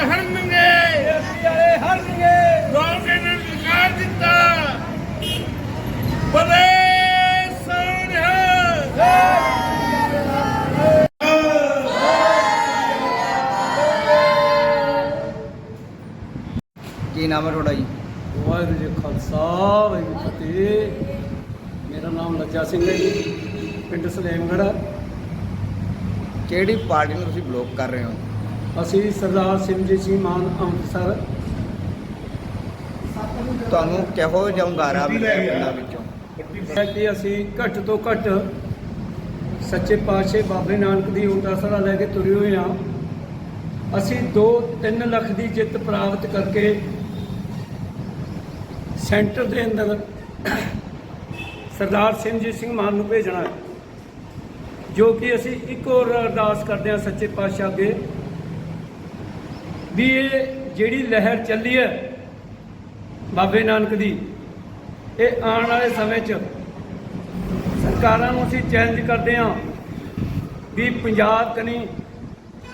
ਹਰਨਗੇ ਬੇਅਦਬੀ ਵਾਲੇ ਹਰਨਗੇ ਲੋਕ ਨੇ ਨਕਾਰ ਦਿੱਤਾ। ਬਲੇ ਸੋਹਣਿਆ। ਕੀ ਨਾਮ ਹੈ ਤੁਹਾਡਾ ਜੀ? ਵਾਹਿਗੁਰੂ ਜੀ ਖਾਲਸਾ ਵਾਹਿਗੁਰੂ ਫਤਿਹ। ਮੇਰਾ ਨਾਮ ਲੱਜਾ ਸਿੰਘ ਹੈ ਜੀ ਪਿੰਡ ਸਲੇਮਗੜ੍ਹ। ਕਿਹੜੀ ਪਾਰਟੀ ਨੂੰ ਤੁਸੀਂ ਬਲੌਕ ਕਰ ਰਹੇ ਹੋ? ਅਸੀਂ ਸਰਦਾਰ ਸਿਮਰਜੀਤ ਸਿੰਘ ਮਾਨ ਅੰਮ੍ਰਿਤਸਰ। ਤੁਹਾਨੂੰ ਕਿਹੋ ਜਿਹਾ ਹੁੰਗਾਰਾ ਮਿਲਿਆ ਪਿੰਡਾਂ ਵਿੱਚੋਂ? ਹੈ ਕਿ ਅਸੀਂ ਘੱਟ ਤੋਂ ਘੱਟ ਸੱਚੇ ਪਾਤਸ਼ਾਹ ਬਾਬੇ ਨਾਨਕ ਦੀ ਉਦਾਸਰਾ ਲੈ ਕੇ ਤੁਰੇ ਹੋਏ ਹਾਂ। ਅਸੀਂ 2-3 ਲੱਖ ਦੀ ਜਿੱਤ ਪ੍ਰਾਪਤ ਕਰਕੇ ਸੈਂਟਰ ਦੇ ਅੰਦਰ ਸਰਦਾਰ ਸਿਮਰਜੀਤ ਸਿੰਘ ਮਾਨ ਨੂੰ ਭੇਜਣਾ ਜੋ ਕਿ ਅਸੀਂ ਇੱਕ ਹੋਰ ਅਰਦਾਸ ਕਰਦੇ ਹਾਂ ਸੱਚੇ ਪਾਤਸ਼ਾਹ ਅੱਗੇ। ਵੀ ਇਹ ਜਿਹੜੀ ਲਹਿਰ ਚੱਲੀ ਹੈ ਬਾਬੇ ਨਾਨਕ ਦੀ, ਇਹ ਆਉਣ ਵਾਲੇ ਸਮੇਂ 'ਚ ਸਰਕਾਰਾਂ ਨੂੰ ਅਸੀਂ ਚੈਲੰਜ ਕਰਦੇ ਹਾਂ ਵੀ ਪੰਜਾਬ ਕਨੀ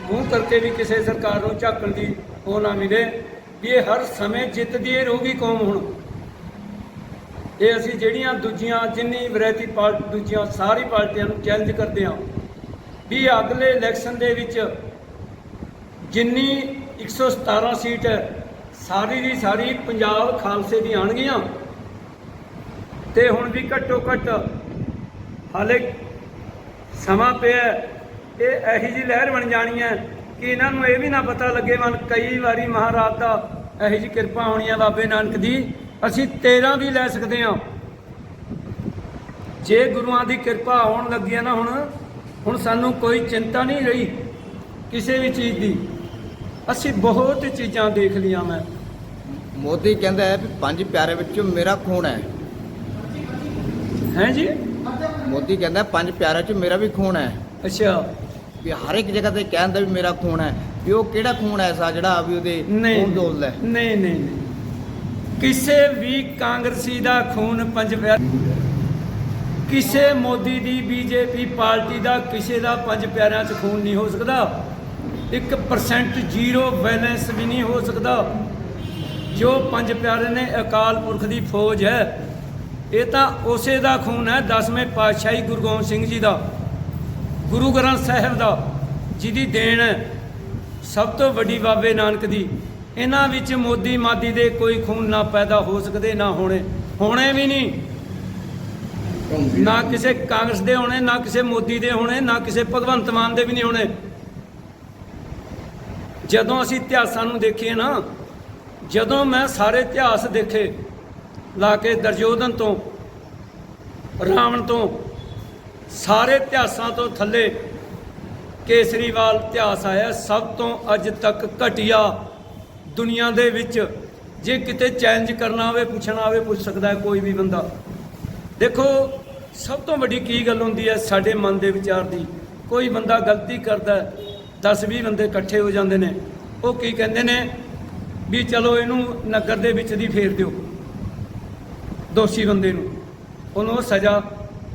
ਮੂੰਹ ਕਰਕੇ ਵੀ ਕਿਸੇ ਸਰਕਾਰ ਨੂੰ ਝਾਕਣ ਦੀ ਉਹ ਨਾ ਮਿਲੇ, ਵੀ ਇਹ ਹਰ ਸਮੇਂ ਜਿੱਤਦੀ ਇਹ ਰਹੂਗੀ ਕੌਮ ਹੁਣ। ਇਹ ਅਸੀਂ ਜਿਹੜੀਆਂ ਦੂਜੀਆਂ, ਜਿੰਨੀ ਵੈਰਾਈਟੀ ਪਾਰਟੀ ਦੂਜੀਆਂ ਸਾਰੀ ਪਾਰਟੀਆਂ ਨੂੰ ਚੈਲੰਜ ਕਰਦੇ ਹਾਂ, ਵੀ ਅਗਲੇ ਇਲੈਕਸ਼ਨ ਦੇ ਵਿੱਚ ਜਿੰਨੀ 117 ਸੀਟ ਸਾਰੀ ਦੀ ਸਾਰੀ ਪੰਜਾਬ ਖਾਲਸੇ ਦੀ ਆਣਗੀਆਂ ਤੇ ਹੁਣ ਵੀ ਘੱਟੋ ਘੱਟ ਹਾਲੇ ਸਮਾਂ ਪਿਆ ਹੈ। ਇਹ ਇਹੀ ਜੀ ਲਹਿਰ ਬਣ ਜਾਣੀ ਹੈ ਕਿ ਇਹਨਾਂ ਨੂੰ ਇਹ ਵੀ ਨਾ ਪਤਾ ਲੱਗੇ ਮਨ ਕਈ ਵਾਰੀ ਮਹਾਰਾਜ ਦਾ ਇਹੀ ਜੀ ਕਿਰਪਾ ਹੋਣੀ ਹੈ ਬਾਬੇ ਨਾਨਕ ਦੀ। ਅਸੀਂ 13 ਵੀ ਲੈ ਸਕਦੇ ਹਾਂ। ਜੇ ਗੁਰੂਆਂ ਦੀ ਕਿਰਪਾ ਹੋਣ ਲੱਗੀ ਹੈ ਨਾ ਹੁਣ ਹੁਣ ਸਾਨੂੰ ਕੋਈ ਚਿੰਤਾ ਨਹੀਂ ਰਹੀ ਕਿਸੇ ਵੀ ਚੀਜ਼ ਦੀ। ਅਸੀਂ ਬਹੁਤ ਚੀਜ਼ਾਂ ਦੇਖ ਲਈਆਂ ਮੈਂ। ਮੋਦੀ ਕਹਿੰਦਾ ਹੈ ਵੀ ਪੰਜ ਪਿਆਰੇ ਵਿੱਚੋਂ ਮੇਰਾ ਖੂਨ ਹੈ। ਹੈ ਜੀ? ਮੋਦੀ ਕਹਿੰਦਾ ਪੰਜ ਪਿਆਰਿਆਂ 'ਚ ਮੇਰਾ ਵੀ ਖੂਨ ਹੈ। ਅੱਛਾ। ਵੀ ਹਰ ਇੱਕ ਜਗ੍ਹਾ ਤੇ ਕਹਿੰਦਾ ਵੀ ਮੇਰਾ ਖੂਨ ਹੈ। ਵੀ ਉਹ ਕਿਹੜਾ ਖੂਨ ਐਸਾ ਜਿਹੜਾ ਵੀ ਉਹਦੇ ਖੂਨ ਡੋਲਦਾ ਹੈ? ਨਹੀਂ ਨਹੀਂ ਨਹੀਂ। ਕਿਸੇ ਵੀ ਕਾਂਗਰਸੀ ਦਾ ਖੂਨ ਪੰਜ ਪਿਆਰ ਕਿਸੇ ਮੋਦੀ ਦੀ ਬੀਜੇਪੀ ਪਾਰਟੀ ਦਾ ਕਿਸੇ ਦਾ ਪੰਜ ਪਿਆਰਿਆਂ 'ਚ ਖੂਨ ਨਹੀਂ ਹੋ ਸਕਦਾ। 1% ਜ਼ੀਰੋ ਬੈਲੈਂਸ ਵੀ ਨਹੀਂ ਹੋ ਸਕਦਾ। ਜੋ ਪੰਜ ਪਿਆਰੇ ਨੇ, ਅਕਾਲ ਪੁਰਖ ਦੀ ਫੌਜ ਹੈ। ਇਹ ਤਾਂ ਉਸੇ ਦਾ ਖੂਨ ਹੈ 10ਵੇਂ ਪਾਤਸ਼ਾਹੀ ਗੁਰੂ ਗੋਬਿੰਦ ਸਿੰਘ ਜੀ ਦਾ, ਗੁਰੂ ਗ੍ਰੰਥ ਸਾਹਿਬ ਦਾ, ਜਿਹਦੀ ਦੇਣ ਹੈ। ਸਭ ਤੋਂ ਵੱਡੀ ਬਾਬੇ ਨਾਨਕ ਦੀ। ਇਹਨਾਂ ਵਿੱਚ ਮੋਦੀ ਮਾਦੀ ਦੇ ਕੋਈ ਖੂਨ ਨਾ ਪੈਦਾ ਹੋ ਸਕਦੇ, ਨਾ ਹੋਣੇ। ਹੋਣੇ ਵੀ ਨਹੀਂ। ਨਾ ਕਿਸੇ ਕਾਂਗਰਸ ਦੇ ਹੋਣੇ, ਨਾ ਕਿਸੇ ਮੋਦੀ ਦੇ ਹੋਣੇ, ਨਾ ਕਿਸੇ ਭਗਵੰਤ ਮਾਨ ਦੇ ਵੀ ਨਹੀਂ ਹੋਣੇ। ਜਦੋਂ ਅਸੀਂ ਇਤਿਹਾਸਾਂ ਨੂੰ ਦੇਖੀਏ ਨਾ, ਜਦੋਂ ਮੈਂ ਸਾਰੇ ਇਤਿਹਾਸ ਦੇਖੇ, ਲਾ ਕੇ ਦਰਜੋਧਨ ਤੋਂ, ਰਾਵਣ ਤੋਂ, ਸਾਰੇ ਇਤਿਹਾਸਾਂ ਤੋਂ ਥੱਲੇ ਕੇਸਰੀਵਾਲ ਇਤਿਹਾਸ ਆਇਆ, ਸਭ ਤੋਂ ਅੱਜ ਤੱਕ ਘਟੀਆ ਦੁਨੀਆ ਦੇ ਵਿੱਚ ਜੇ ਕਿਤੇ ਚੈਲੰਜ ਕਰਨਾ ਹੋਵੇ, ਪੁੱਛਣਾ ਹੋਵੇ, ਪੁੱਛ ਸਕਦਾ ਕੋਈ ਵੀ ਬੰਦਾ। ਦੇਖੋ, ਸਭ ਤੋਂ ਵੱਡੀ ਕੀ ਗੱਲ ਹੁੰਦੀ ਹੈ ਸਾਡੇ ਮਨ ਦੇ ਵਿਚਾਰ ਦੀ? ਕੋਈ ਬੰਦਾ ਗਲਤੀ ਕਰਦਾ 10 20 ਬੰਦੇ ਇਕੱਠੇ ਹੋ ਜਾਂਦੇ ਨੇ। ਉਹ ਕੀ ਕਹਿੰਦੇ ਨੇ ਵੀ ਚਲੋ ਇਹਨੂੰ ਨਗਰ ਦੇ ਵਿੱਚ ਦੀ ਫੇਰ ਦਿਓ ਦੋਸ਼ੀ ਬੰਦੇ ਨੂੰ। ਉਹਨੂੰ ਉਹ ਸਜ਼ਾ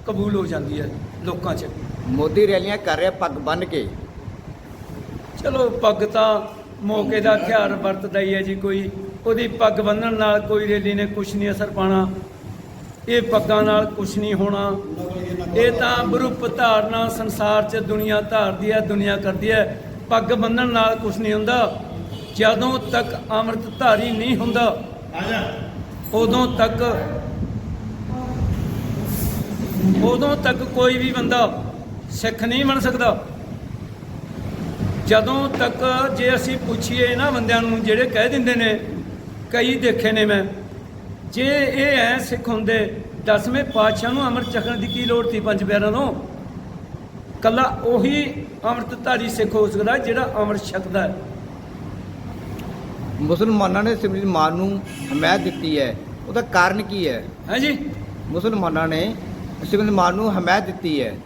ਕਬੂਲ ਹੋ ਜਾਂਦੀ ਹੈ ਲੋਕਾਂ 'ਚ। ਮੋਦੀ ਰੈਲੀਆਂ ਕਰ ਰਿਹਾ ਪੱਗ ਬੰਨ ਕੇ। ਚਲੋ ਪੱਗ ਤਾਂ ਮੌਕੇ ਦਾ ਹਥਿਆਰ ਵਰਤਦਾ ਹੀ ਹੈ ਜੀ ਕੋਈ। ਉਹਦੀ ਪੱਗ ਬੰਨਣ ਨਾਲ ਕੋਈ ਰੈਲੀ ਨੇ ਕੁਝ ਨਹੀਂ ਅਸਰ ਪਾਣਾ ਇਹ ਪੱਗਾਂ ਨਾਲ ਕੁਝ ਨਹੀਂ ਹੋਣਾ। ਇਹ ਤਾਂ ਬਰੂਪ ਧਾਰਨਾ ਸੰਸਾਰ 'ਚ ਦੁਨੀਆ ਧਾਰਦੀ ਹੈ ਦੁਨੀਆ ਕਰਦੀ ਹੈ। ਪੱਗ ਬੰਨਣ ਨਾਲ ਕੁਝ ਨਹੀਂ ਹੁੰਦਾ। ਜਦੋਂ ਤੱਕ ਅੰਮ੍ਰਿਤ ਧਾਰੀ ਨਹੀਂ ਹੁੰਦਾ ਉਦੋਂ ਤੱਕ ਉਦੋਂ ਤੱਕ ਕੋਈ ਵੀ ਬੰਦਾ ਸਿੱਖ ਨਹੀਂ ਬਣ ਸਕਦਾ। ਜਦੋਂ ਤੱਕ ਜੇ ਅਸੀਂ ਪੁੱਛੀਏ ਇਹਨਾਂ ਬੰਦਿਆਂ ਨੂੰ ਜਿਹੜੇ ਕਹਿ ਦਿੰਦੇ ਨੇ ਕਈ ਦੇਖੇ ਨੇ ਮੈਂ। ਜੇ ਇਹ ਐ ਸਿੱਖ ਹੁੰਦੇ ਦਸਵੇਂ ਪਾਤਸ਼ਾਹ ਨੂੰ ਅੰਮ੍ਰਿਤ ਛਕਣ ਦੀ ਕੀ ਲੋੜ ਸੀ ਪੰਜ ਪਿਆਰਿਆਂ ਨੂੰ ਕੱਲਾ ਉਹੀ ਅੰਮ੍ਰਿਤਧਾਰੀ ਸਿੱਖ ਹੋ ਸਕਦਾ ਜਿਹੜਾ ਅੰਮ੍ਰਿਤ ਛਕਦਾ ਹੈ। ਮੁਸਲਮਾਨਾਂ ਨੇ ਸਿਮਰਜੀਤ ਮਾਨ ਨੂੰ ਹਮਾਇਤ ਦਿੱਤੀ ਹੈ। ਉਹਦਾ ਕਾਰਨ ਕੀ ਹੈ? ਹੈ ਜੀ ਮੁਸਲਮਾਨਾਂ ਨੇ ਸਿਮਰਜੀਤ ਮਾਨ ਨੂੰ ਹਮਾਇਤ ਦਿੱਤੀ ਹੈ।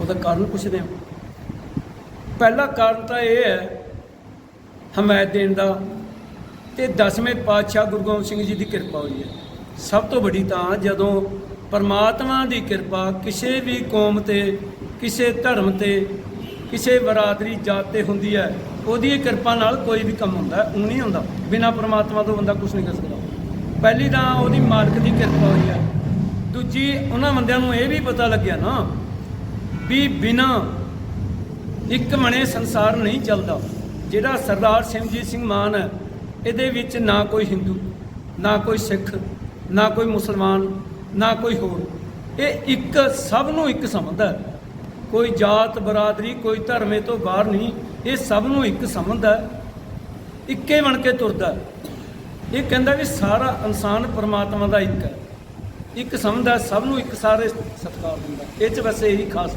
ਉਹਦਾ ਕਾਰਨ ਪੁੱਛਦੇ ਹਾਂ। ਪਹਿਲਾ ਕਾਰਨ ਤਾਂ ਇਹ ਹੈ ਹਮਾਇਤ ਦੇਣ ਦਾ ਤੇ ਦਸਵੇਂ ਪਾਤਸ਼ਾਹ ਗੁਰੂ ਗੋਬਿੰਦ ਸਿੰਘ ਜੀ ਦੀ ਕਿਰਪਾ ਹੋਈ ਹੈ। ਸਭ ਤੋਂ ਵੱਡੀ ਤਾਂ ਜਦੋਂ ਪਰਮਾਤਮਾ ਦੀ ਕਿਰਪਾ ਕਿਸੇ ਵੀ ਕੌਮ ਤੇ, ਕਿਸੇ ਧਰਮ ਤੇ, ਕਿਸੇ ਬਰਾਦਰੀ ਜਾਤ ਤੇ ਹੁੰਦੀ ਹੈ। ਉਹਦੀ ਕਿਰਪਾ ਨਾਲ ਕੋਈ ਵੀ ਕੰਮ ਹੁੰਦਾ ਉਹ ਨਹੀਂ ਹੁੰਦਾ। ਬਿਨਾ ਪਰਮਾਤਮਾ ਤੋਂ ਬੰਦਾ ਕੁਝ ਨਹੀਂ ਕਰ ਸਕਦਾ। ਪਹਿਲੀ ਤਾਂ ਉਹਦੀ ਮਾਲਕ ਦੀ ਕਿਰਪਾ ਹੋਈ ਹੈ। ਦੂਜੀ, ਉਹਨਾਂ ਬੰਦਿਆਂ ਨੂੰ ਇਹ ਵੀ ਪਤਾ ਲੱਗਿਆ ਨਾ ਵੀ ਬਿਨਾ ਇੱਕ ਮਣੇ ਸੰਸਾਰ ਨਹੀਂ ਚੱਲਦਾ, ਜਿਹੜਾ ਸਰਦਾਰ ਸਿਮਰਜੀਤ ਸਿੰਘ ਮਾਨ ਹੈ, ਇਹਦੇ ਵਿੱਚ ਨਾ ਕੋਈ ਹਿੰਦੂ, ਨਾ ਕੋਈ ਸਿੱਖ, ਨਾ ਕੋਈ ਮੁਸਲਮਾਨ ਨਾ ਕੋਈ ਹੋਰ। ਇਹ ਇੱਕ ਸਭ ਨੂੰ ਇੱਕ ਸਮਝਦਾ ਕੋਈ ਜਾਤ, ਬਰਾਦਰੀ, ਕੋਈ ਧਰਮੇ ਤੋਂ ਬਾਹਰ ਨਹੀਂ। ਇਹ ਸਭ ਨੂੰ ਇੱਕ ਸਮਝਦਾ ਇੱਕੇ ਬਣ ਕੇ ਤੁਰਦਾ ਇਹ ਕਹਿੰਦਾ ਵੀ ਸਾਰਾ ਇਨਸਾਨ ਪਰਮਾਤਮਾ ਦਾ ਇੱਕ ਹੈ। ਇੱਕ ਸਮਝਦਾ ਸਭ ਨੂੰ ਇੱਕ ਸਾਰੇ ਸਤਿਕਾਰ ਦਿੰਦਾ ਇਹ ਚ ਵੈਸੇ ਇਹੀ ਖਾਸ